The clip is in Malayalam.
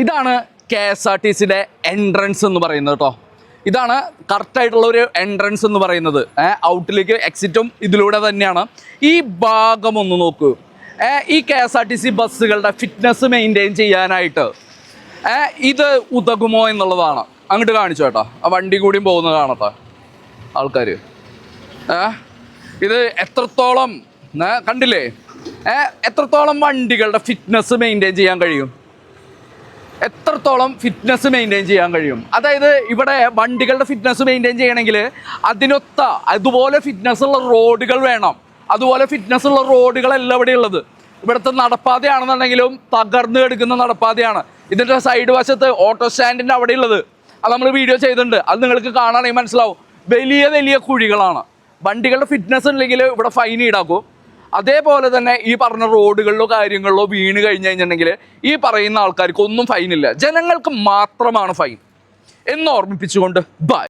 ഇതാണ് കെ എസ് ആർ ടി സിയുടെ എൻട്രൻസ് എന്ന് പറയുന്നത് കേട്ടോ ഇതാണ് കറക്റ്റായിട്ടുള്ള ഒരു എൻട്രൻസ് എന്ന് പറയുന്നത്. ഔട്ടിലേക്ക് എക്സിറ്റും ഇതിലൂടെ തന്നെയാണ്. ഈ ഭാഗം ഒന്ന് നോക്കൂ. ഈ K S R T C ബസ്സുകളുടെ ഫിറ്റ്നസ് മെയിന്റെയിൻ ചെയ്യാനായിട്ട്. ഇത് ഉതകുമോ എന്നുള്ളതാണ്. അങ്ങോട്ട് കാണിച്ചു കേട്ടോ ആ വണ്ടി കൂടിയും പോകുന്നത് കാണട്ടെ. ആൾക്കാർ ഇത് എത്രത്തോളം കണ്ടില്ലേ? എത്രത്തോളം വണ്ടികളുടെ ഫിറ്റ്നസ് മെയിന്റെയിൻ ചെയ്യാൻ കഴിയും? എത്രത്തോളം ഫിറ്റ്നസ് മെയിന്റെയിൻ ചെയ്യാൻ കഴിയും? അതായത് ഇവിടെ വണ്ടികളുടെ ഫിറ്റ്നസ് മെയിന്റെയിൻ ചെയ്യണമെങ്കിൽ അതിനൊത്ത അതുപോലെ ഫിറ്റ്നസ് ഉള്ള റോഡുകൾ വേണം. അതുപോലെ ഫിറ്റ്നസ് ഉള്ള റോഡുകളല്ല ഇവിടെ ഉള്ളത്. ഇവിടുത്തെ നടപ്പാതയാണെന്നുണ്ടെങ്കിലും തകർന്നു കിടക്കുന്ന നടപ്പാതയാണ്. ഇതിന്റെ സൈഡ് വശത്ത് ഓട്ടോ സ്റ്റാൻഡിന്റെ അവിടെ ഉള്ളത്. അത് നമ്മൾ വീഡിയോ ചെയ്തിട്ടുണ്ട്. അത് നിങ്ങൾക്ക് കാണാണെങ്കിൽ മനസ്സിലാവും. വലിയ വലിയ കുഴികളാണ്. വണ്ടികളുടെ ഫിറ്റ്നസ് ഉണ്ടെങ്കിൽ ഇവിടെ ഫൈൻ ഈടാക്കും. അതേപോലെ തന്നെ ഈ പറഞ്ഞ റോഡുകളിലോ കാര്യങ്ങളിലോ വീണ് കഴിഞ്ഞ് കഴിഞ്ഞിട്ടുണ്ടെങ്കിൽ ഈ പറയുന്ന ആൾക്കാർക്ക് ഒന്നും ഫൈനില്ല ജനങ്ങൾക്ക് മാത്രമാണ് ഫൈൻ എന്ന് ഓർമ്മിപ്പിച്ചുകൊണ്ട് ബൈ